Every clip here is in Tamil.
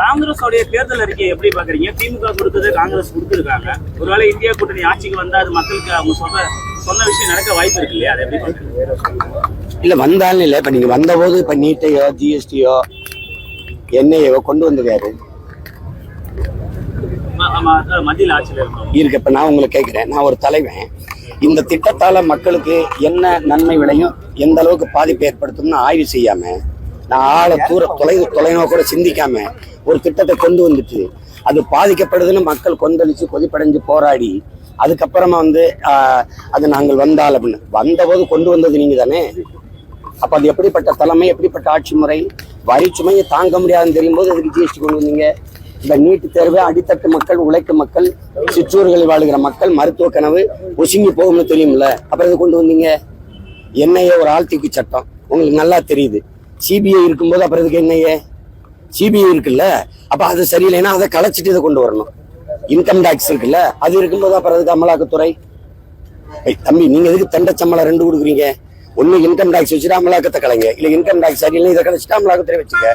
காங்கிரஸோடைய தேர்தல் அறிக்கையை எப்படி பாக்குறீங்க திமுக கொடுத்தது காங்கிரஸ் கொடுத்துருக்காங்க. ஒருவேளை இந்தியா கூட்டணி ஆட்சிக்கு வந்தா அது மக்களுக்கு அவங்க சொன்ன சொன்ன விஷயம் நடக்க வாய்ப்பு இருக்கு இல்லையா? அதை எப்படி பாக்குறீங்க இல்ல வந்தாலும் இல்ல. இப்ப நீங்க வந்தபோது இப்ப நீட்டையோ ஜிஎஸ்டியோ என்ஐயோ கொண்டு வந்தது யாரு? இருக்கு. இப்ப நான் உங்களை கேட்கிறேன் நான் ஒரு தலைவன். இந்த திட்டத்தால மக்களுக்கு என்ன நன்மை விளையும்? எந்த அளவுக்கு பாதிப்பு ஏற்படுத்தும்னு ஆய்வு செய்யாம நான் ஆளை தூர தொலை தொலைநோக்கோட சிந்திக்காம ஒரு திட்டத்தை கொண்டு வந்துட்டு அது பாதிக்கப்படுதுன்னு மக்கள் கொந்தளிச்சு கொதிப்படைஞ்சு போராடி அதுக்கப்புறமா வந்து அது நாங்கள் வந்தால் அப்படின்னு. வந்தபோது கொண்டு வந்தது நீங்க தானே? அப்ப அது எப்படிப்பட்ட தலைமை எப்படிப்பட்ட ஆட்சி முறை? வரி சுமையை தாங்க முடியாதுன்னு தெரியும் போது அதுக்கு ஜிஎஸ்டி கொண்டு வந்தீங்க? இந்த நீட்டு தேர்வு அடித்தட்டு மக்கள் உழைக்கும் மக்கள் சிற்றூர்களில் வாழுகிற மக்கள் மருத்துவ கனவு ஒசுங்கி போகும்னு தெரியும்ல? அப்புறம் இது கொண்டு வந்தீங்க? என்னையே ஒரு ஆழ்த்திக்கு சட்டம். உங்களுக்கு நல்லா தெரியுது. சிபிஐ இருக்கும்போது அப்புறம் இதுக்கு என்னையே சிபிஐ இருக்குல்ல? அப்போ அது சரியில்லைன்னா அதை கலைச்சிட்டு இதை கொண்டு வரணும். இன்கம் டேக்ஸ் இருக்குல்ல? அது இருக்கும்போது அப்புறம் அதுக்கு அமலாக்கத்துறை? தம்பி நீங்க எதுக்கு தண்ட சம்பளம் ரெண்டு கொடுக்குறீங்க? ஒன்னு இன்கம் டேக்ஸ் வச்சுட்டு அமலாக்கத்தை கலைங்க. இல்ல இன்கம் டேக்ஸ் சரியில்லை இதை கலைச்சிட்டு அமலாக்கத்துறை வச்சுக்க.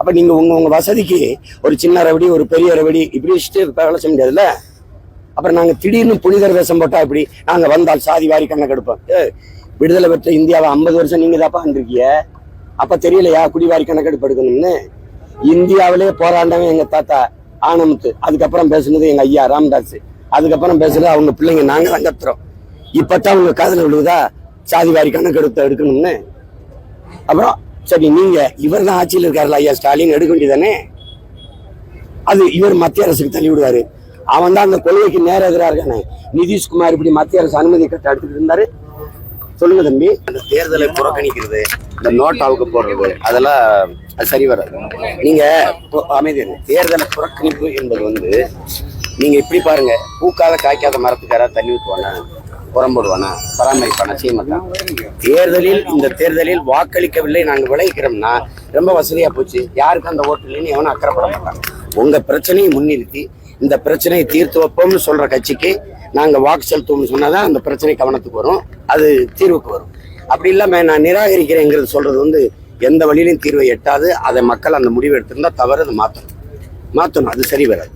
அப்ப நீங்க உங்க உங்க வசதிக்கு ஒரு சின்ன ரவடி ஒரு பெரிய ரவடி இப்படி வச்சுட்டு வேலை செய்ய முடியாதுல்ல? அப்புறம் நாங்க திடீர்னு புனிதர் வேஷம் போட்டா இப்படி நாங்க வந்தால் சாதி வாரி கண்ணை கெடுப்போம் விடுதலை பெற்ற இந்தியாவை ஐம்பது வருஷம் நீங்க தாப்பா வந்திருக்கீங்க அப்ப தெரியலையா? குடிவாரி கணக்கெடுப்பு எடுக்கணும்னு? இந்தியாவிலே போராண்டவன் எங்க தாத்தா ஆனமுத்து அதுக்கப்புறம் பேசுனது எங்க ஐயா ராம்தாஸ். அதுக்கப்புறம் பேசுறது அவங்க பிள்ளைங்க நாங்க தான் கத்துறோம். இப்பதான் உங்க காதல விழுவுதா சாதி வாரி கணக்கெடுப்பு எடுக்கணும்னு. அப்புறம் சரி நீங்க இவர் தான் ஆட்சியில் இருக்காருல்ல ஐயா ஸ்டாலின் எடுக்க வேண்டியதானே? அது இவர் மத்திய அரசுக்கு தள்ளி விடுவாரு. அவன் தான் அந்த கொள்கைக்கு நேர எதிராக இருக்கானே. நிதிஷ்குமார் இப்படி மத்திய அரசு அனுமதி கட்ட எடுத்துட்டு இருந்தாரு. சொல்லுங்க தம்பி. அந்த தேர்தலை புறக்கணிக்கிறது இந்த நோட்டாவுக்கு போடுறது அதெல்லாம் அது சரி வராது. நீங்க அமைதி தேர்தலை புறக்கணிப்பு என்பது வந்து நீங்க இப்படி பாருங்க பூக்காத காய்க்காத மரத்துக்கு யாராவது தண்ணி ஊற்றுவானா புறம் போடுவானா பராமரிப்பானா செய்ய மாட்டான். தேர்தலில் இந்த தேர்தலில் வாக்களிக்கவில்லை நாங்கள் விளைவிக்கிறோம்னா ரொம்ப வசதியா போச்சு. யாருக்கும் அந்த ஓட்டு இல்லைன்னு எவனும் அக்கறைப்பட மாட்டான். உங்க பிரச்சனையை முன்னிறுத்தி இந்த பிரச்சனையை தீர்த்து வைப்போம்னு சொல்ற கட்சிக்கு நாங்கள் வாக்கு செலுத்துவோம்னு சொன்னாதான் அந்த பிரச்சனை கவனத்துக்கு வரும். அது தீர்வுக்கு வரும். அப்படி இல்லாம நான் நிராகரிக்கிறேங்கிறது சொல்றது வந்து எந்த வழியிலும் தீர்வை எட்டாது. அதை மக்கள் அந்த முடிவு எடுத்திருந்தா தவறு அதை மாற்றணும் மாற்றணும் அது சரி வராது.